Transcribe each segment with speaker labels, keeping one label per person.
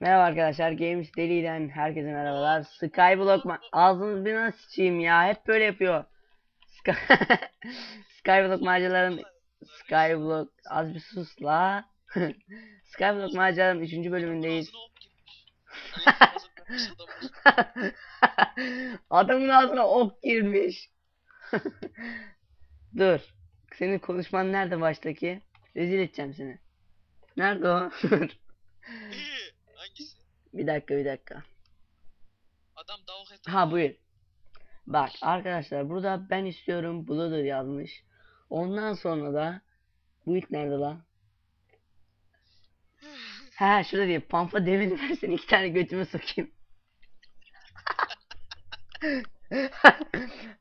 Speaker 1: Merhaba arkadaşlar, Games Deli'den herkese merhabalar. Skyblock ma ağzınız bir nasıl sıçayım ya, hep böyle yapıyor. Sky Skyblock maceraların Skyblock az bir sus la. Skyblock maceraların 3. bölümündeyiz.
Speaker 2: Adamın ağzına
Speaker 1: ok girmiş. Dur. Senin konuşman nerede baştaki? Rezil edeceğim seni. Nerede o?
Speaker 2: Hangisi?
Speaker 1: bir dakika bir dakika.
Speaker 2: Adam davuk etti.
Speaker 1: Ha buyur. Bak arkadaşlar burada ben istiyorum Blooder yazmış. Ondan sonra da bu it nerede lan? Ha şurada diye pampa demir versen iki tane götüme sokayım.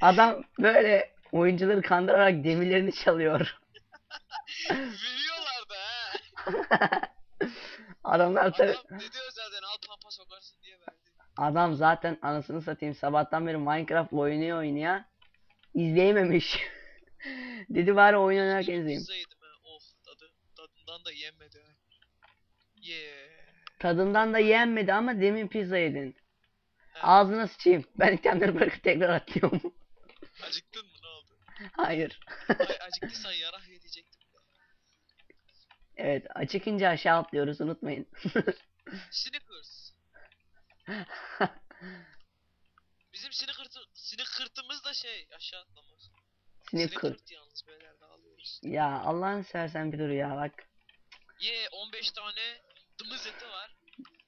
Speaker 1: Adam böyle oyuncuları kandırarak demirlerini çalıyor.
Speaker 2: Veriyorlar da ha.
Speaker 1: Adamlar tabi
Speaker 2: Adam ne diyor zaten al pampa sokarsın diye verdi.
Speaker 1: adam zaten anasını satayım sabahtan beri Minecraft oynuyor oynuyor. İzleyememiş. Dedi bari oyun oynarken izleyeyim.
Speaker 2: Ha. Oh tadı, tadından da yenmedi. Yeah.
Speaker 1: Tadından da yenmedi ama demin pizza yedin.
Speaker 2: Ha,
Speaker 1: Ağzına sıçayım. Ben itemleri bırakıp tekrar atlıyorum.
Speaker 2: acıktın mı ne oldu?
Speaker 1: Hayır.
Speaker 2: Ay, acıktıysan yedecektim.
Speaker 1: Evet acıkınca aşağı atlıyoruz unutmayın.
Speaker 2: Snickers. Bizim Snickers, Snicker'tımız da şey aşağı atlamaz.
Speaker 1: Snicker.
Speaker 2: Snickert yalnız beyler dağılıyoruz.
Speaker 1: Ya Allah'ını seversen bir dur ya bak.
Speaker 2: Ye 15 tane dımız eti var.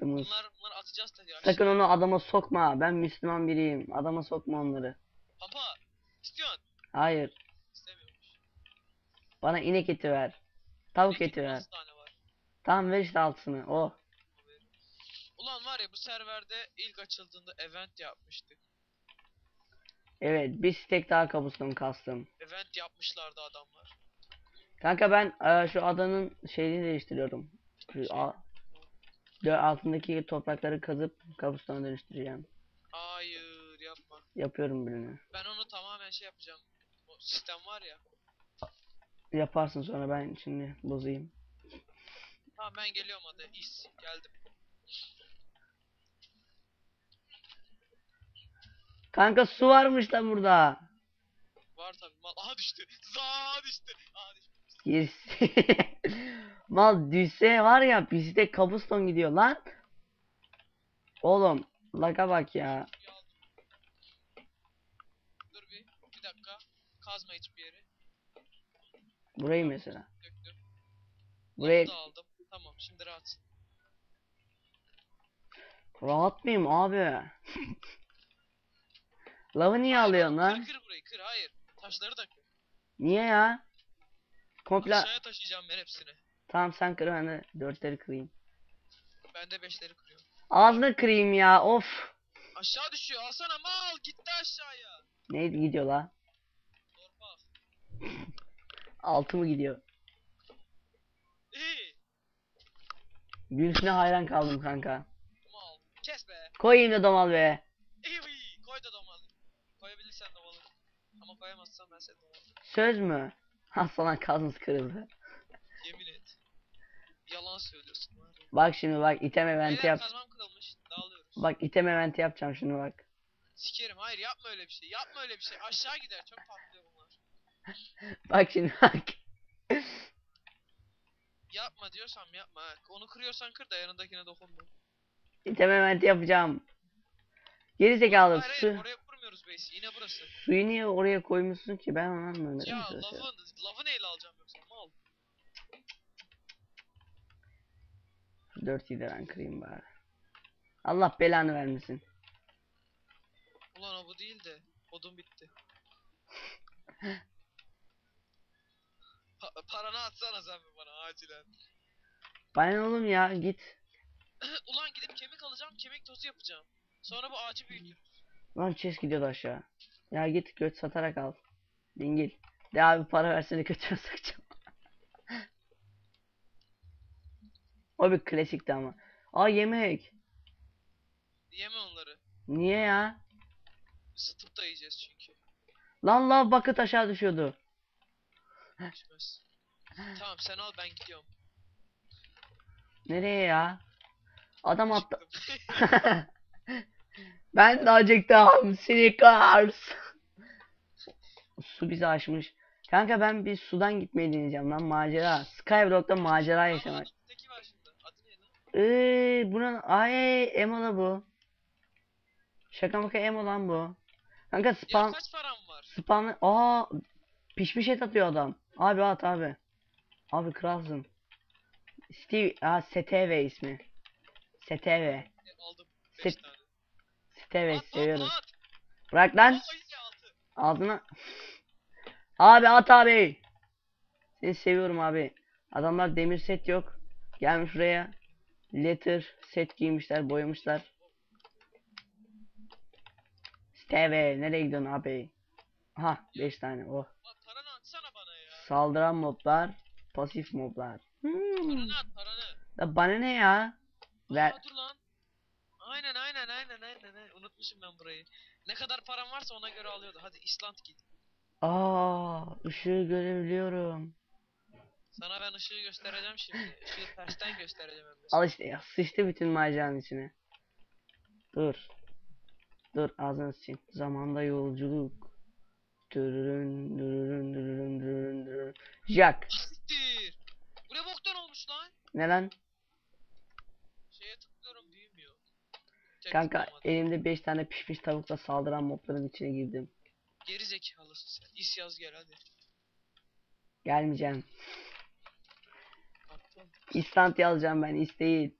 Speaker 1: Dumuz.
Speaker 2: Bunlar bunları atacağız tabii aşağı.
Speaker 1: Sakın onu adama sokma. Ben Müslüman biriyim. Adama sokma onları.
Speaker 2: Pampa istiyorsun.
Speaker 1: Hayır.
Speaker 2: İstemiyormuş.
Speaker 1: Bana inek eti ver. Tavuk eti ver.
Speaker 2: tane var?
Speaker 1: Tamam ver işte altısını. Oh.
Speaker 2: Ulan var ya bu serverde ilk açıldığında event yapmıştık.
Speaker 1: Evet bir stek daha kabuston kastım.
Speaker 2: Event yapmışlardı adamlar.
Speaker 1: Kanka ben e, şu adanın şeyini değiştiriyorum. Şu
Speaker 2: Şey,
Speaker 1: a- dö- altındaki toprakları kazıp kabustona dönüştüreceğim.
Speaker 2: Hayır yapma.
Speaker 1: Yapıyorum birini.
Speaker 2: Ben onu tamamen şey yapacağım. O sistem var ya.
Speaker 1: Yaparsın sonra ben şimdi bozayım.
Speaker 2: Tamam ben geliyorum hadi. İs geldim.
Speaker 1: Kanka su varmış da burada.
Speaker 2: Var tabi mal. Aha düştü. Za düştü. Aha düştü.
Speaker 1: Mal düşse var ya bizde kabuston gidiyor lan. Oğlum laga bak ya.
Speaker 2: Dur bir. Bir dakika. Kazma hiçbir yeri.
Speaker 1: Burayı mesela.
Speaker 2: Döktüm.
Speaker 1: Burayı
Speaker 2: Bunu da aldım. Tamam şimdi rahatsın.
Speaker 1: rahat mıyım abi? Lavı niye alıyorsun lan?
Speaker 2: Kır kır burayı kır. Hayır. Taşları da kır.
Speaker 1: Niye ya? Komple
Speaker 2: Aşağıya taşıyacağım ben hepsini.
Speaker 1: tamam sen kır ben de dörtleri kırayım.
Speaker 2: Ben de beşleri kırıyorum.
Speaker 1: Ağzını kırayım ya of.
Speaker 2: Aşağı düşüyor. Alsana mal. Gitti aşağıya.
Speaker 1: Neydi gidiyor la?
Speaker 2: Torpak.
Speaker 1: Altı mı gidiyor? Birisine hayran kaldım kanka.
Speaker 2: Mal. Kes be.
Speaker 1: Koyayım da domal be.
Speaker 2: İyi iyi. Koy da domalı. Koyabilirsen domalı. Ama koyamazsan ben seni domalı.
Speaker 1: Söz mü? Ha sana kazınız kırıldı.
Speaker 2: Yemin et. Yalan söylüyorsun var ya.
Speaker 1: Bak şimdi bak item eventi yap.
Speaker 2: kazmam kırılmış. Dağılıyoruz.
Speaker 1: Bak item eventi yapacağım şimdi bak.
Speaker 2: Sikerim. Hayır yapma öyle bir şey. Yapma öyle bir şey. Aşağı gider. Çok patlıyor.
Speaker 1: Bak şimdi bak.
Speaker 2: Yapma diyorsam yapma. ha. Onu kırıyorsan kır da yanındakine dokunma.
Speaker 1: İtem eventi yapacağım. Geri zekalı
Speaker 2: Hayır
Speaker 1: su.
Speaker 2: hayır oraya kurmuyoruz base'i. Yine burası.
Speaker 1: Suyu niye oraya koymuşsun ki ben onu anlamadım.
Speaker 2: Ya
Speaker 1: arkadaşlar.
Speaker 2: lavı, lavı neyle alacağım yoksa mal.
Speaker 1: Şu Dört ben kırayım bari. Allah belanı vermesin.
Speaker 2: Ulan o bu değil de. Odun bitti. Paranı atsana sen bir bana acilen.
Speaker 1: Bana oğlum ya git.
Speaker 2: Ulan gidip kemik alacağım. Kemik tozu yapacağım. Sonra bu ağacı büyütürüz.
Speaker 1: Lan chest gidiyordu aşağı. Ya git göt satarak al. Dingil. De abi para versene götüne sakacağım. o bir klasikti ama. Aa yemek.
Speaker 2: Yeme onları.
Speaker 1: Niye ya?
Speaker 2: Isıtıp da yiyeceğiz çünkü.
Speaker 1: Lan lav bucket aşağı düşüyordu.
Speaker 2: Düşmez. Tamam sen al ben gidiyorum.
Speaker 1: Nereye ya? Adam attı. Ben de acıktım. Snickers. Su bizi aşmış. Kanka ben bir sudan gitmeyi deneyeceğim lan macera. Skyblock'ta macera yaşamak.
Speaker 2: teki var şimdi. Adı ne lan?
Speaker 1: Eee buna ay Emola bu. Şaka maka Emo lan bu. Kanka
Speaker 2: Ya
Speaker 1: spam
Speaker 2: kaç param var?
Speaker 1: spam aa pişmiş et atıyor adam. Abi at abi. Abi kralsın. Steve aa STV ismi. STV.
Speaker 2: Aldım. 5
Speaker 1: Set-
Speaker 2: tane.
Speaker 1: STV
Speaker 2: At
Speaker 1: seviyorum.
Speaker 2: at at.
Speaker 1: Bırak lan
Speaker 2: altı.
Speaker 1: ağzına. Abi at abi. Seni seviyorum abi. Adamlar demir set yok. Gelmiş buraya. Letter set giymişler, boyamışlar. STV nereye gidiyorsun abi? Aha 5 tane. Oh.
Speaker 2: At paranı atsana bana ya.
Speaker 1: Saldıran moblar, pasif moblar. Hmm.
Speaker 2: Paranı at paranı.
Speaker 1: Ya bana ne ya? Ver.
Speaker 2: Aa, dur lan. Aynen aynen aynen aynen. aynen. Unutmuşum ben burayı. Ne kadar param varsa ona göre alıyordu. Hadi İsland git.
Speaker 1: Aa, ışığı görebiliyorum.
Speaker 2: Sana ben ışığı göstereceğim şimdi. Işığı tersten göstereceğim hem.
Speaker 1: Al işte ya sıçtı bütün maceranın içine. Dur. Dur ağzını sıçayım. Zamanda yolculuk. Dürürün dürürün dürürün dürürün dürürün. Jack.
Speaker 2: Siktir. Bu ne boktan olmuş lan?
Speaker 1: Ne lan?
Speaker 2: Şeye tıklıyorum büyümüyor. Tek
Speaker 1: Kanka
Speaker 2: tıklamadı.
Speaker 1: elimde 5 tane pişmiş tavukla saldıran mobların içine girdim.
Speaker 2: Geri zekalısın sen. İs yaz gel hadi.
Speaker 1: Gelmeyeceğim. İstant yazacağım ben isteyin.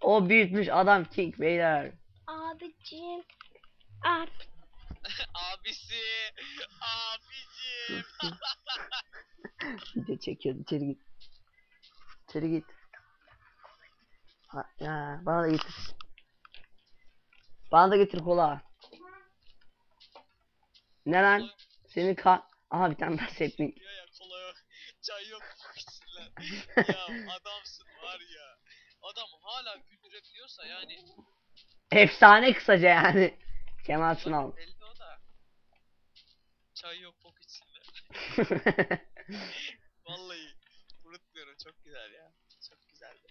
Speaker 1: O büyütmüş adam King beyler.
Speaker 3: Abicim. Abi.
Speaker 2: Abisi. Abicim.
Speaker 1: Video çekiyordu içeri git. İçeri git. Ha, ya, bana da getir. Bana da getir kola. Ne lan? Senin ka... Aha bir tane daha setling.
Speaker 2: Ya ya kola yok. Çay yok. ya adamsın var ya. Adam hala güldürebiliyorsa yani.
Speaker 1: Efsane kısaca yani. Kemal Sunal.
Speaker 2: Belli o da. Çay yok bok içsinler. Vallahi unutmuyorum çok güzel ya.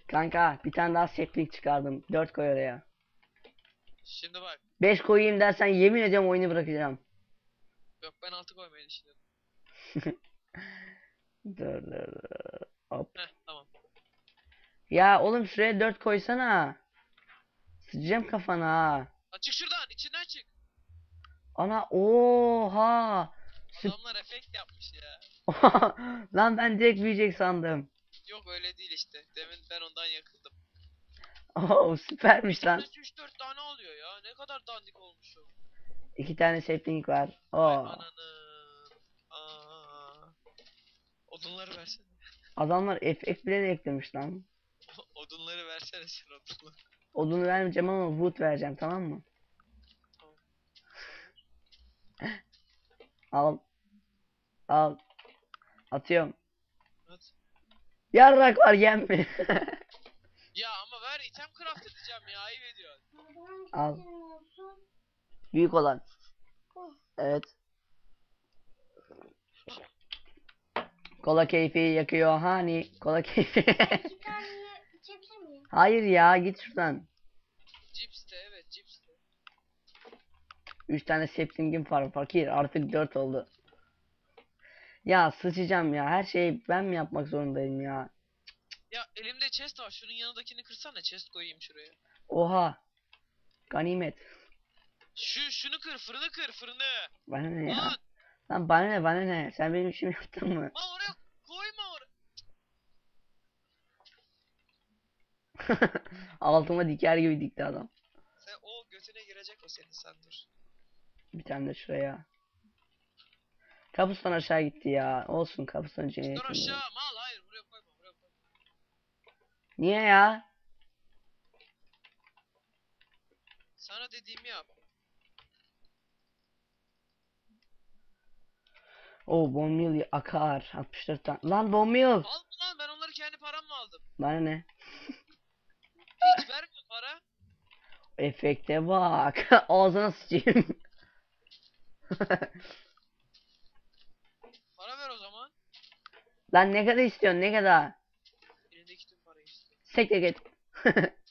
Speaker 1: Kanka bir tane daha setling çıkardım. 4 koy oraya.
Speaker 2: Şimdi bak.
Speaker 1: 5 koyayım dersen yemin ediyorum oyunu bırakacağım.
Speaker 2: Yok ben altı koymayı düşünüyorum.
Speaker 1: Dur dur dur. Hop.
Speaker 2: Heh tamam.
Speaker 1: Ya oğlum şuraya 4 koysana. Sıçacağım kafana ha.
Speaker 2: Lan çık şuradan içinden çık.
Speaker 1: Ana oha.
Speaker 2: Adamlar efekt yapmış ya.
Speaker 1: Lan ben direkt büyüyecek sandım.
Speaker 2: Yok öyle değil işte. Demin ben ondan yakıldım.
Speaker 1: Oo süpermiş lan.
Speaker 2: 3-4 tane oluyor ya. Ne kadar dandik olmuş o.
Speaker 1: İki tane sapling var.
Speaker 2: Vay
Speaker 1: Oo.
Speaker 2: ananı. Aa. Odunları versene.
Speaker 1: Adamlar efekt bile de eklemiş lan.
Speaker 2: Odunları versene sen odunları.
Speaker 1: Odunu vermeyeceğim ama wood vereceğim tamam mı?
Speaker 2: Tamam.
Speaker 1: Al. Al. Atıyorum. Yarrak var yem mi?
Speaker 2: Ya ama ver item craft edeceğim ya ayıp ediyorsun.
Speaker 1: Al. Büyük olan. Evet. Kola keyfi yakıyor hani. Kola keyfi.
Speaker 3: İki tane içebilir miyim?
Speaker 1: Hayır ya git şuradan.
Speaker 2: Cips de evet cips de.
Speaker 1: 3 tane sapling'im var fakir artık 4 oldu. Ya sıçacağım ya her şeyi ben mi yapmak zorundayım ya.
Speaker 2: Ya elimde chest var şunun yanındakini kırsana chest koyayım şuraya.
Speaker 1: Oha. Ganimet.
Speaker 2: Şu şunu kır fırını kır fırını.
Speaker 1: Bana ne ya?
Speaker 2: Lan,
Speaker 1: Lan bana ne bana ne? Sen benim işimi yaptın mı?
Speaker 2: lan oraya koyma oraya.
Speaker 1: Altıma diker gibi dikti adam.
Speaker 2: Sen o götüne girecek o senin sen dur.
Speaker 1: Bir tane de şuraya. Kapıstan aşağı gitti ya. Olsun içine
Speaker 2: Dur
Speaker 1: yakın.
Speaker 2: aşağı mal hayır buraya koyma buraya koyma.
Speaker 1: Niye ya?
Speaker 2: Sana dediğimi yap.
Speaker 1: O Bonmil akar. 64 tane. Lan Bonmil.
Speaker 2: Al lan ben onları kendi paramla aldım.
Speaker 1: Bana ne?
Speaker 2: Hiç vermiyor para.
Speaker 1: Efekte bak. Ağzına sıçayım.
Speaker 2: Para ver o zaman.
Speaker 1: Lan ne kadar istiyorsun ne kadar?
Speaker 2: Elindeki tüm parayı istiyor.
Speaker 1: Sekte git.